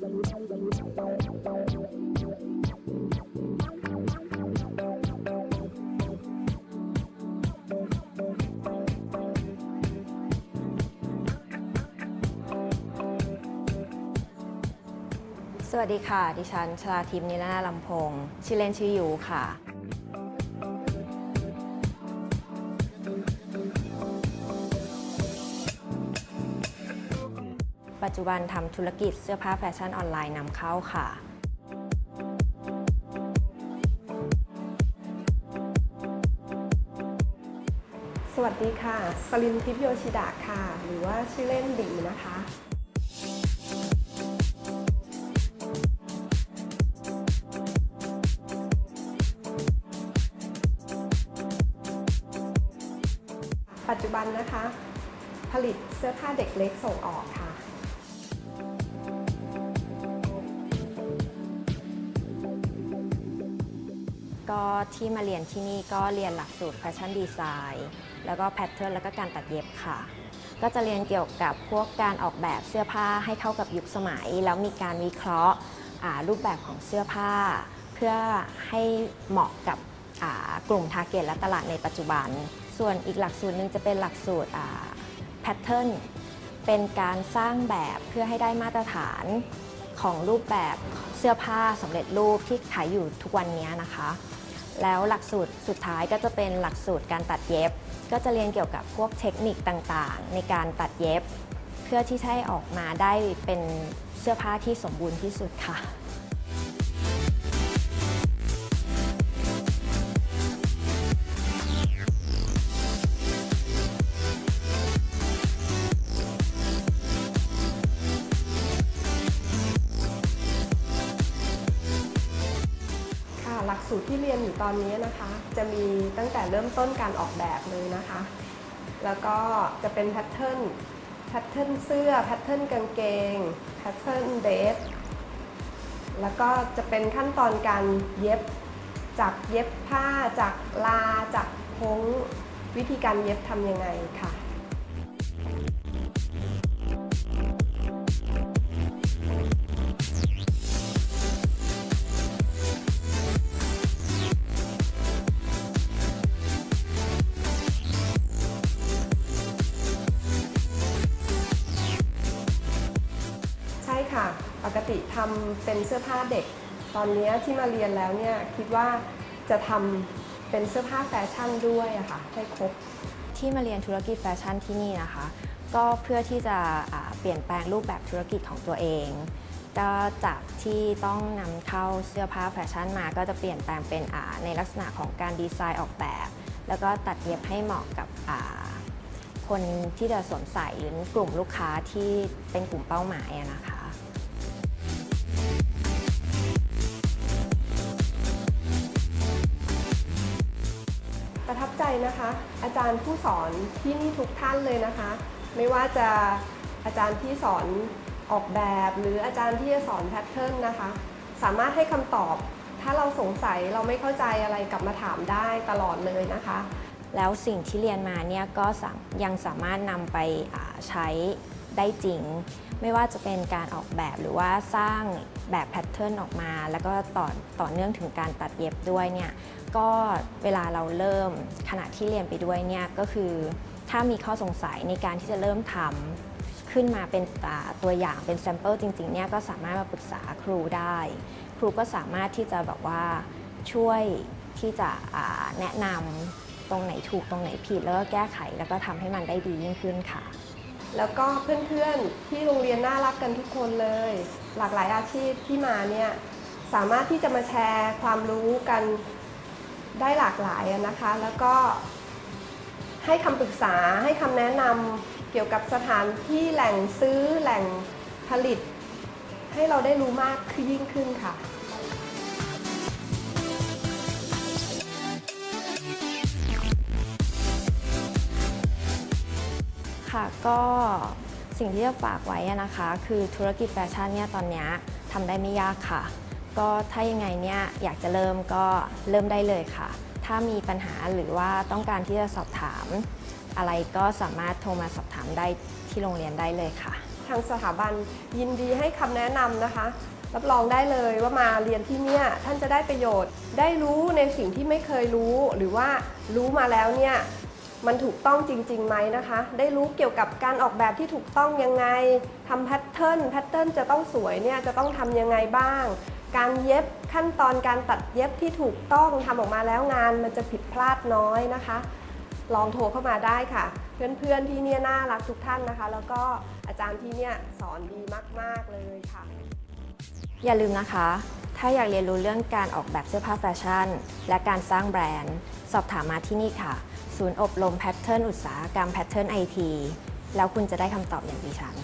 สวัสดีค่ะ ดิฉันชลาทิพย์นิรนาลำพงศ์ชื่อเล่นชื่อยูค่ะ จจุบันทำธุรกิจเสื้อผ้าแฟชั่นออนไลน์นำเข้าค่ะ สวัสดีค่ะ สลินทิพย์โยชิดะค่ะ หรือว่าชื่อเล่นบีนะคะปัจจุบันนะคะ ผลิตเสื้อผ้าเด็กเล็กส่งออกค่ะ ก็ที่มาเรียนที่นี่ก็เรียนหลักสูตรแฟชั่นดีไซน์แล้วก็แพทเทิร์นแล้วก็การตัดเย็บค่ะ ก็จะเรียนเกี่ยวกับพวกการออกแบบเสื้อผ้าให้เข้ากับยุคสมัย แล้วมีการวิเคราะห์อ่ารูปแบบของเสื้อผ้า เพื่อให้เหมาะกับอ่ากลุ่มทาร์เก็ตและตลาดในปัจจุบัน ส่วนอีกหลักสูตรหนึ่งจะเป็นหลักสูตรแพทเทิร์นเป็นการสร้างแบบเพื่อให้ได้มาตรฐานของรูปแบบเสื้อผ้าสำเร็จรูปที่ขายอยู่ทุกวันนี้นะคะ แล้วหลักสูตรสุดท้ายก็จะเป็นหลักสูตรการตัดเย็บ ก็จะเรียนเกี่ยวกับพวกเทคนิคต่างๆ ในการตัดเย็บ เพื่อที่จะให้ออกมาได้เป็นเสื้อผ้าที่สมบูรณ์ที่สุดค่ะ สูตรที่เรียนอยู่ตอนนี้นะคะ จะมีตั้งแต่เริ่มต้นการออกแบบเลยนะคะ แล้วก็จะเป็นแพทเทิร์นแพทเทิร์นเสื้อแพทเทิร์นกางเกงแพทเทิร์นเดรสแล้วก็จะเป็นขั้นตอนการเย็บจากเย็บผ้าจากลาจากพ้งวิธีการเย็บทำยังไงค่ะ ค่ะ ปกติทำเป็นเสื้อผ้าเด็ก ตอนนี้ที่มาเรียนแล้วเนี่ยคิดว่าจะทำเป็นเสื้อผ้าแฟชั่นด้วยอะค่ะให้ครบ ที่มาเรียนธุรกิจแฟชั่นที่นี่นะคะ ก็เพื่อที่จะเปลี่ยนแปลงรูปแบบธุรกิจของตัวเองก็จากที่ต้องนำเข้าเสื้อผ้าแฟชั่นมา ก็จะเปลี่ยนแปลงเป็นในลักษณะของการดีไซน์ออกแบบ แล้วก็ตัดเย็บให้เหมาะกับคนที่จะสวมใส่หรือกลุ่มลูกค้าที่เป็นกลุ่มเป้าหมายนะคะ ประทับใจนะคะ อาจารย์ผู้สอนที่นี่ทุกท่านเลยนะคะ ไม่ว่าจะอาจารย์ที่สอนออกแบบ หรืออาจารย์ที่จะสอนแพทเทิร์นนะคะ สามารถให้คำตอบ ถ้าเราสงสัยเราไม่เข้าใจอะไรกลับมาถามได้ตลอดเลยนะคะ แล้วสิ่งที่เรียนมาเนี่ยก็ยังสามารถนำไปใช้ได้จริง ไม่ว่าจะเป็นการออกแบบหรือว่าสร้างแบบแพทเทิร์นออกมา แล้วก็ต่อต่อเนื่องถึงการตัดเย็บด้วยเนี่ยก็เวลาเราเริ่มขณะที่เรียนไปด้วยเนี่ยก็คือถ้ามีข้อสงสัยในการที่จะเริ่มทำขึ้นมาเป็นตัวอย่างเป็นแซมเปิลจริงๆเนี่ยก็สามารถมาปรึกษาครูได้ ครูก็สามารถที่จะแบบว่าช่วยที่จะแนะนำตรงไหนถูกตรงไหนผิด แล้วก็แก้ไขแล้วก็ทำให้มันได้ดียิ่งขึ้นค่ะ แล้วก็เพื่อนๆที่โรงเรียนน่ารักกันทุกคนเลย หลากหลายอาชีพที่มาเนี่ยสามารถที่จะมาแชร์ความรู้กันได้หลากหลายนะคะ แล้วก็ให้คำปรึกษาให้คำแนะนำเกี่ยวกับสถานที่แหล่งซื้อแหล่งผลิต ให้เราได้รู้มากขึ้นยิ่งขึ้นค่ะ ค่ะก็สิ่งที่จะฝากไว้นะคะ คือธุรกิจแฟชั่นเนี่ยตอนนี้ทำได้ไม่ยากค่ะ ก็ถ้ายังไงเนี่ยอยากจะเริ่มก็เริ่มได้เลยค่ะ ถ้ามีปัญหาหรือว่าต้องการที่จะสอบถาม อะไรก็สามารถโทรมาสอบถามได้ที่โรงเรียนได้เลยค่ะ ทางสถาบันยินดีให้คำแนะนำนะคะ รับรองได้เลยว่ามาเรียนที่เนี่ยท่านจะได้ประโยชน์ ได้รู้ในสิ่งที่ไม่เคยรู้ หรือว่ารู้มาแล้วเนี่ย มันถูกต้องจริงๆไหมนะคะ ได้รู้เกี่ยวกับการออกแบบที่ถูกต้องยังไงทำแพทเทิร์นแพทเทิร์นจะต้องสวยเนี่ยจะต้องทำยังไงบ้าง การเย็บขั้นตอนการตัดเย็บที่ถูกต้องทำออกมาแล้วงานมันจะผิดพลาดน้อยนะคะ ลองโทรเข้ามาได้ค่ะ เพื่อนๆที่เนี่ยน่ารักทุกท่านนะคะ แล้วก็อาจารย์ที่เนี่ยสอนดีมากๆเลยค่ะ อย่าลืมนะคะ ถ้าอยากเรียนรู้เรื่องการออกแบบเสื้อผ้าแฟชั่น และการสร้างแบรนด์ สอบถามมาที่นี่ค่ะ ศูนย์อบรมแพทเทิร์นอุตสาหกรรมแพทเทิร์นไอทีแล้วคุณจะได้คำตอบอย่างดิฉัน